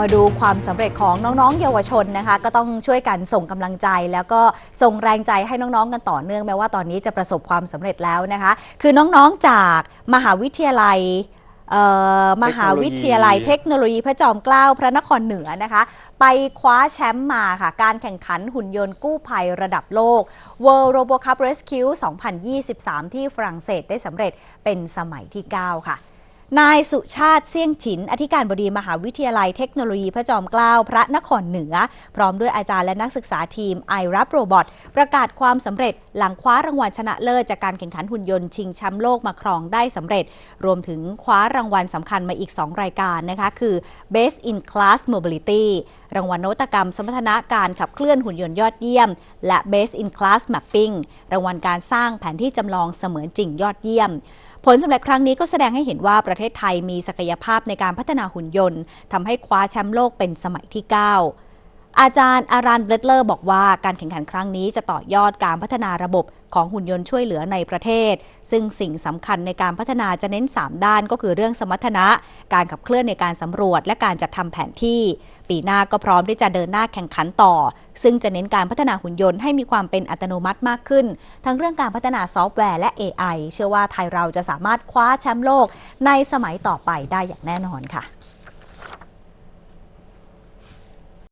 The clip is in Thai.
มาดูความสำเร็จของน้องๆ เยาวชนนะคะ ก็ต้องช่วยกันส่งกำลังใจ แล้วก็ส่งแรงใจให้น้องๆ กันต่อเนื่องแม้ว่าตอนนี้จะประสบความสำเร็จแล้วนะคะ คือน้องๆ จากมหาวิทยาลัยเอ่อมหาวิทยาลัยเทคโนโลยีพระจอมเกล้าพระนครเหนือนะคะ ไปคว้าแชมป์มาค่ะ การแข่งขันหุ่นยนต์กู้ภัยระดับโลก World Robo Cup Rescue 2023 ที่ฝรั่งเศสได้สำเร็จเป็นสมัยที่ 9 ค่ะ นายสุชาติเสี่ยงฉิน อธิการบดีมหาวิทยาลัยเทคโนโลยีพระจอมเกล้าพระนครเหนือ พร้อมด้วยอาจารย์และนักศึกษาทีม i r a p Robot ประกาศความสำเร็จหลังคว้ารางวัลชนะเลิศจากการแข่งขันหุ่นยนต์ชิงแชมป์โลกมาครองได้สำเร็จ รวมถึงคว้ารางวัลสำคัญมาอีก 2 รายการนะคะคือ Best in Class Mobility รางวัลนวัตกรรม สมรรถนะการขับเคลื่อนหุ่นยนต์ยอดเยี่ยม และ Best in Class Mapping รางวัลการสร้างแผนที่จำลองเสมือนจริงยอดเยี่ยม ผลสำเร็จครั้งนี้ก็แสดงให้เห็นว่าประเทศไทยมีศักยภาพในการพัฒนาหุ่นยนต์ทำให้คว้าแชมป์โลกเป็นสมัยที่ 9 อาจารย์อารันเบลเลอร์บอกว่าการแข่งขันครั้งนี้จะต่อยอดการพัฒนาระบบของหุ่นยนต์ช่วยเหลือในประเทศ ซึ่งสิ่งสำคัญในการพัฒนาจะเน้น 3 ด้านก็คือเรื่องสมรรถนะ การขับเคลื่อนในการสำรวจ และการจัดทำแผนที่ ปีหน้าก็พร้อมที่จะเดินหน้าแข่งขันต่อ ซึ่งจะเน้นการพัฒนาหุ่นยนต์ให้มีความเป็นอัตโนมัติมากขึ้น ทั้งเรื่องการพัฒนาซอฟต์แวร์และ AI เชื่อว่าไทยเราจะสามารถคว้าแชมป์โลกในสมัยต่อไปได้อย่างแน่นอนค่ะ